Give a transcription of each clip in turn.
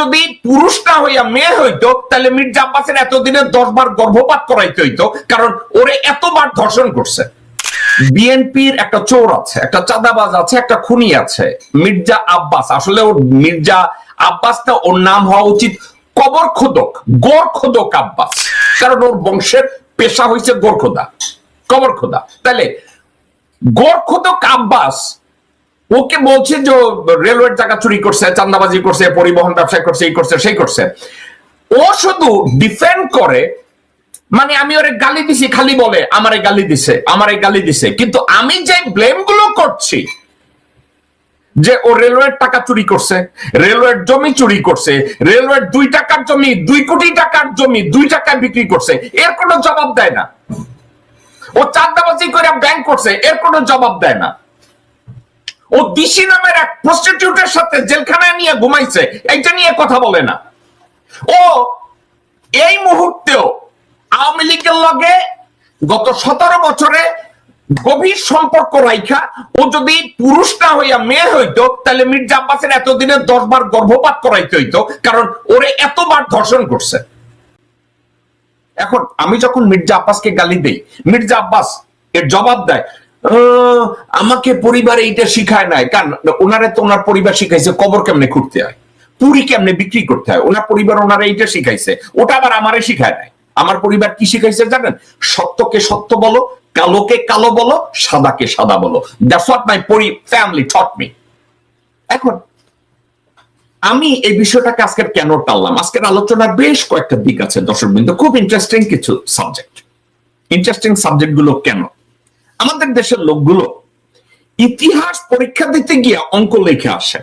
যদি পুরুষ না হইয়া মেয়ে হইতো, তাহলে মির্জা আব্বাসের এতদিনে দশ বার গর্ভপাত করাইতে হইতো, কারণ ওরে এতবার ধর্ষণ করছে। বিএনপির একটা চোর আছে, একটা চাঁদাবাজ আছে, একটা খুনি আছে, মির্জা আব্বাস। আসলে ওর মির্জা আব্বাস না ওর নাম হওয়া উচিত কবর খোদক, গোর খোদক আব্বাস। কারণ ওর বংশের পেশা হয়েছে গোর খোদা, কবর খোদা। তাহলে গোর খোদক আব্বাস ওকে বলছে যে রেলওয়ের টাকা চুরি করছে চান্দাবাজি করছে, পরিবহন ব্যবসা করছে, এই করছে, সেই করছে? ও শুধু ডিফেন্ড করে মানে আমি ওরে গালি দিছি, খালি বলে, আমারে গালি দিছে, আমারে গালি দিছে। কিন্তু আমি যে ব্লেমগুলো করছি, যে ও রেলওয়ের টাকা চুরি করছে, রেলওয়ের জমি চুরি করছে, রেলওয়ের দুই টাকার জমি, দুই কোটি টাকার জমি, দুই টাকায় বিক্রি করছে, এর কোনো জবাব দেয় না। ও চাঁদাবাজি করে ব্যাংক করছে, এর কোনো জবাব দেয় না। ও দিশি নামের এক প্রস্টিটিউটের সাথে জেলখানায় নিয়ে ঘুমাইছে এইটা নিয়ে কথা বলে না। ও এই মুহূর্তেও আওয়ামী লীগের লগে গত সতেরো বছরে গভীর সম্পর্ক রাইখা ও যদি পুরুষ না হইয়া মেয়ে হইতো তাহলে মির্জা আব্বাসের এতদিনে দশ বার গর্ভপাত করাইতে হইতো কারণ ওরে এতবার ধর্ষণ করছে। এখন আমি যখন মির্জা আব্বাসকে গালি দেই মির্জা আব্বাস এর জবাব দেয় "আহ, আমাকে পরিবার এইটা শিখায় নাই। কারণ ওনারে তো ওনার পরিবার শিখাইছে, কবর কেমনে খুঁড়তে হয়? পুরি কেমনে বিক্রি করতে হয়? ওনার পরিবার ওনারা এইটা শিখাইছে। ওটা আবার আমারে শিখায় নাই। আমার পরিবার কি শিখাইছে জানেন? সত্যকে সত্য বলো, কালোকে কালো বলো, সাদাকে সাদা বলো। দ্যাটস হোয়াট মাই পরি ফ্যামিলি টট মি এখন, আমি এই বিষয়টাকে আজকের কেন টানলাম? আজকের আলোচনার বেশ কয়েকটা দিক আছে দর্শক বিন্দু খুব ইন্টারেস্টিং কিছু সাবজেক্ট ইন্টারেস্টিং সাবজেক্টগুলো কেন? আমাদের দেশের লোকগুলো ইতিহাস পরীক্ষা দিতে গিয়া অঙ্ক লেখে আসে,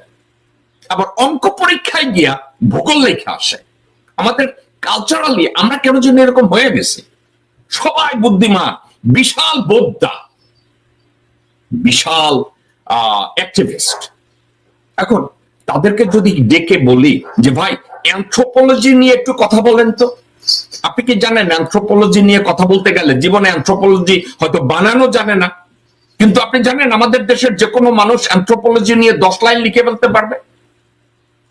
আবার অঙ্ক পরীক্ষায় গিয়া ভূগোল লেখে আসে। আমাদের কালচারালি আমরা কেন যেন এরকম হয়ে গেছি? সবাই বুদ্ধিমান, বিশাল বোদ্ধা, বিশাল অ্যাক্টিভিস্ট এখন তাদেরকে যদি ডেকে বলি যে, ভাই অ্যান্থ্রোপোলজি নিয়ে একটু কথা বলেন তো। আপনি কি জানেন অ্যান্থ্রোপোলজি নিয়ে কথা বলতে গেলে জীবনে অ্যান্থ্রোপোলজি হয়তো বানানো জানে না? কিন্তু আপনি জানেন আমাদের দেশের যে কোনো মানুষ অ্যান্থ্রোপোলজি নিয়ে দশ লাইন লিখে ফেলতে পারবে?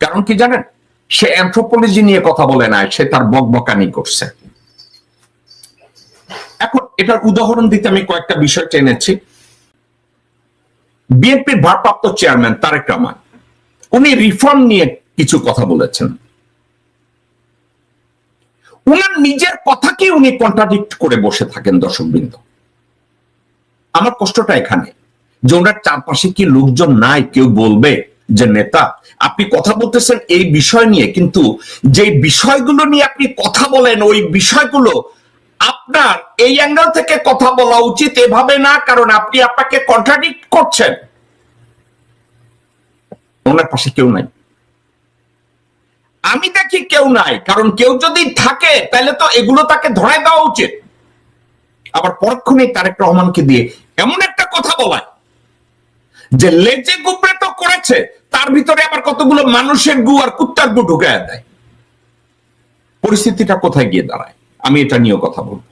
কারণ কি জানেন? সে অ্যান্থ্রোপোলজি নিয়ে কথা বলে না, সে তার বকবকানি করছে। এখন এটার উদাহরণ দিতে আমি কয়েকটা বিষয় টেনেছি। বিএনপির ভারপ্রাপ্ত চেয়ারম্যান তারেক রহমান, উনি রিফর্ম নিয়ে কিছু কথা বলেছেন। উনার নিজের কথাকে উনি কন্ট্রাডিক্ট করে বসে থাকেন দর্শকবৃন্দ। আমার কষ্টটা এখানে যে ওনার চারপাশে কি লোকজন নাই, কেউ বলবে যে, নেতা, আপনি কথা বলতেছেন এই বিষয় নিয়ে, কিন্তু যে বিষয়গুলো নিয়ে আপনি কথা বলেন, ওই বিষয়গুলো আপনার এই অ্যাঙ্গেল থেকে কথা বলা উচিত এভাবে না, কারণ আপনি আপনাকে কন্ট্রাডিক্ট করছেন। ওনার পাশে কেউ নাই। আমি দেখি কেউ নাই, কারণ কেউ যদি থাকে, তাহলে তো এগুলো তাকে ধরায় দেওয়া উচিত। আবার পরক্ষণে তারেক রহমানকে দিয়ে এমন একটা কথা বলায়, যে লেজে গুবরে তো করেছে, তার ভিতরে আবার কতগুলো মানুষের গু আর কুত্তার গু ঢুকায় দেয়। পরিস্থিতিটা কোথায় গিয়ে দাঁড়ায়? আমি এটা নিয়েও কথা বলব।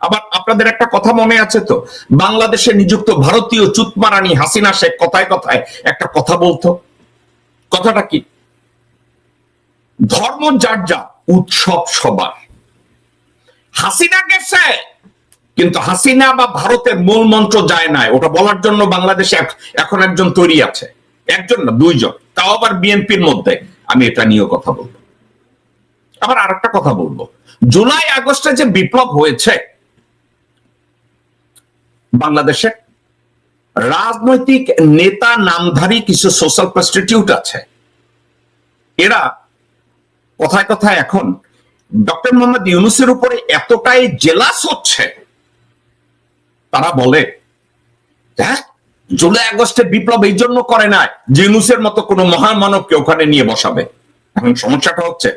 আবার আপনাদের একটা কথা মনে আছে তো, বাংলাদেশে নিযুক্ত ভারতীয় চুতমারানি হাসিনা শেখ কথায় কথায় একটা কথা বলতো। কথাটা কি? ধর্ম যার যা, উৎসব সবার। হাসিনা গেছে, কিন্তু হাসিনা বা ভারতের মূল মন্ত্র যায় নাই। ওটা বলার জন্য বাংলাদেশে এখন একজন তৈরি আছে। একজন না, দুইজন। তাও আবার বিএনপির মধ্যে। আমি এটা নিয়েও কথা বলব। আবার আরেকটা কথা বলব। জুলাই, আগস্টে যে বিপ্লব হয়েছে, বাংলাদেশে রাজনৈতিক নেতা নামধারী কিছু সোশ্যাল প্রস্টিটিউট আছে। এরা কথায় কথায় এখন ডক্টর মোহাম্মদ ইউনুসের উপরে এতটাই জেলাস হচ্ছে, তারা বলে হ্যাঁ জুলাই আগস্টে বিপ্লব এই জন্য করে না যে ইউনুসের মতো কোনো মহামানবকে ওখানে নিয়ে বসাবে। এখন সমস্যাটা হচ্ছে,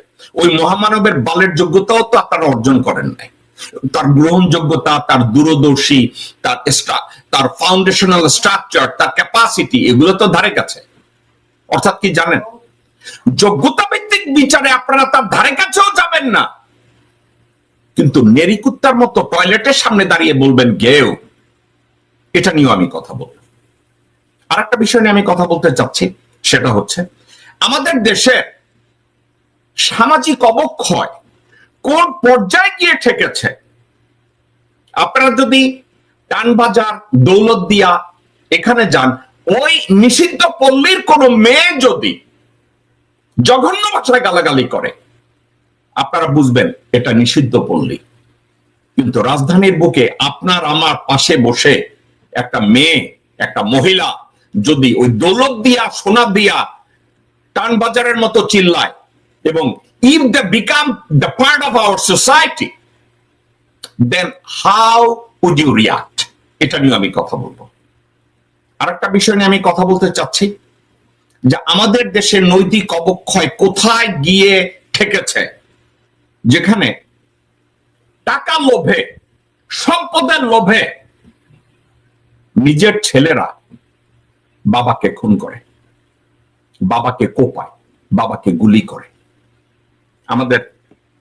ওই মহামানবের বলের যোগ্যতাও তো আপনারা অর্জন করেন নাই। তার গ্রহণযোগ্যতা, তার দূরদর্শী, তার তার ফাউন্ডেশনাল স্ট্রাকচার তার ক্যাপাসিটি এগুলো তো ধারে কাছে। অর্থাৎ কি জানেন? যোগ্যতা ভিত্তিক বিচারে আপনারা তার ধারে কাছেও যাবেন না। কিন্তু নেরিকুত্তার মতো টয়লেটের সামনে দাঁড়িয়ে বলবেন গেও এটা নিয়েও আমি কথা বলব। আর একটা বিষয় নিয়ে আমি কথা বলতে চাচ্ছি সেটা হচ্ছে আমাদের দেশে সামাজিক অবক্ষয় কোন পর্যায়ে গিয়ে ঠেকেছে? আপনারা যদি টানবাজার দৌলত দিয়া এখানে যান, ওই নিষিদ্ধ পল্লীর কোন মেয়ে যদি জঘন্য ভাষায় গালাগালি করে। আপনারা বুঝবেন, এটা নিষিদ্ধ পল্লী। কিন্তু রাজধানীর বুকে আপনার আমার পাশে বসে একটা মেয়ে, একটা মহিলা যদি ওই দৌলত দিয়া, সোনা দিয়া টানবাজারের মতো চিল্লায় এবং if they become the part of our society then how would you react এটা নিয়ে আমি কথা বলব। আর একটা বিষয় নিয়ে আমি কথা বলতে চাচ্ছি। যে আমাদের দেশের নৈতিক অবক্ষয় কোথায় গিয়ে ঠেকেছে? যেখানে টাকা লোভে, সম্পদের লোভে নিজের ছেলেরা বাবাকে খুন করে, বাবাকে কোপায়, বাবাকে গুলি করে। আমাদের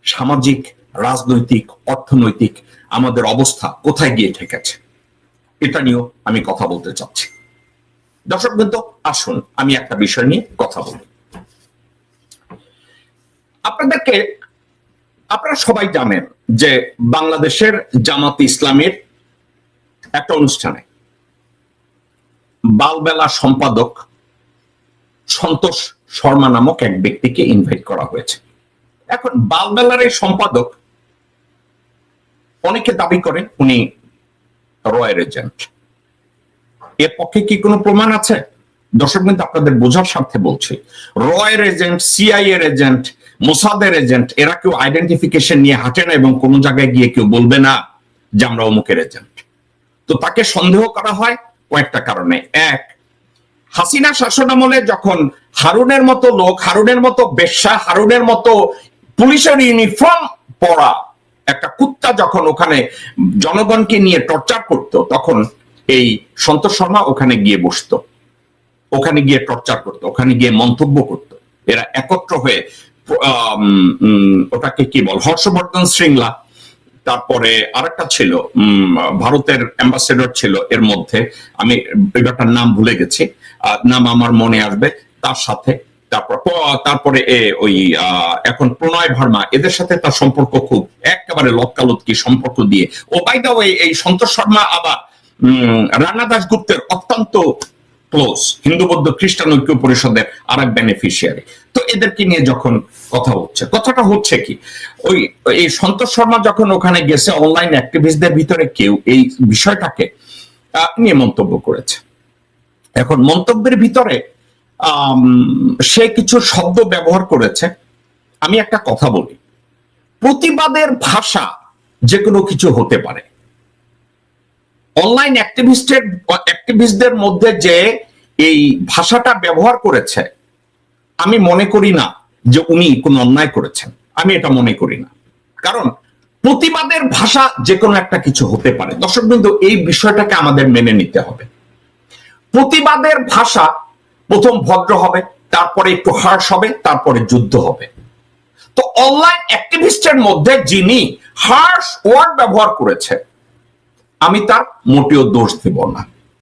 সামাজিক, রাজনৈতিক, অর্থনৈতিক আমাদের অবস্থা কোথায় গিয়ে ঠেকেছে? এটা নিয়েও আমি কথা বলতে চাচ্ছি। দর্শক কিন্তু আসুন আমি একটা বিষয় নিয়ে কথা বলি। আপনাদেরকে, আপনারা সবাই জানেন যে বাংলাদেশের জামাত ইসলামের একটা অনুষ্ঠানে বালবেলা সম্পাদক সন্তোষ শর্মা নামক এক ব্যক্তিকে ইনভাইট করা হয়েছে। এখন বালবেলার এই সম্পাদক অনেকে দাবি করে উনি রয়ের এজেন্ট। এর পক্ষে কি কোনো প্রমাণ আছে? দর্শক কিন্তু আপনাদের বোঝার স্বার্থে বলছি। রয়ের এজেন্ট সিআই এর এজেন্ট, মোসাদের এজেন্ট, এরা কেউ আইডেন্টিফিকেশন নিয়ে হাঁটে না এবং কোনো জায়গায় গিয়ে কেউ বলবে না যে আমরা অমুকের এজেন্ট। তো তাকে সন্দেহ করা হয় কয়েকটা কারণে। এক, হাসিনা শাসনামলে যখন হারুনের মতো লোক, হারুনের মতো বেশ্যা, হারুনের মতো পুলিশের ইউনিফর্ম পরা একটা কুত্তা যখন ওখানে জনগণকে নিয়ে টর্চার করত, তখন এই সন্তোষ শর্মা ওখানে গিয়ে বসতো, ওখানে গিয়ে টর্চার করতো, ওখানে গিয়ে মন্তব্য করতো। এরা একত্র হয়ে ওটাকে কি বল, হর্ষবর্ধন শৃঙ্গলা, তারপরে আরেকটা ছিল ভারতের অ্যাম্বাসেডর ছিল এর মধ্যে, আমি ব্যাপারটার নাম ভুলে গেছি নাম আমার মনে আসবে, তার সাথে, তারপর তারপরে ওই এখন প্রণয় ভার্মা, এদের সাথে তার সম্পর্ক খুব, একেবারে লক্কালুৎকি সম্পর্ক দিয়ে। ও বাই দা ওয়ে এই সন্তোষ শর্মা আবার রানা দাসগুপ্তের অত্যন্ত ক্লোজ হিন্দু বৌদ্ধ খ্রিস্টান ঐক্য পরিষদের আর এক বেনিফিশিয়ারি তো এদেরকে নিয়ে যখন কথা হচ্ছে, কথাটা হচ্ছে কি? ওই, এই সন্তোষ শর্মা যখন ওখানে গেছে অনলাইন অ্যাক্টিভিস্টদের ভিতরে কেউ এই বিষয়টাকে নিয়ে মন্তব্য করেছে। এখন মন্তব্যের ভিতরে সে কিছু শব্দ ব্যবহার করেছে। আমি একটা কথা বলি। প্রতিবাদের ভাষা যে কোনো কিছু হতে পারে। অনলাইন অ্যাক্টিভিস্টের অ্যাক্টিভিস্টদের মধ্যে যে এই ভাষাটা ব্যবহার করেছে, আমি মনে করি না যে উনি কোনো অন্যায় করেছেন। আমি এটা মনে করি না। কারণ প্রতিবাদের ভাষা যে কোনো একটা কিছু হতে পারে। দর্শক বিন্দু, এই বিষয়টাকে আমাদের মেনে নিতে হবে। প্রতিবাদের ভাষা প্রথম ভদ্র হবে, তারপরে একটু হার্শ হবে, তারপরে যুদ্ধ হবে। তো অনলাইন অ্যাক্টিভিস্টের মধ্যে যিনি হার্শ ওয়ার্ড ব্যবহার করেছে আমি তার মোটেও দোষ দেব না।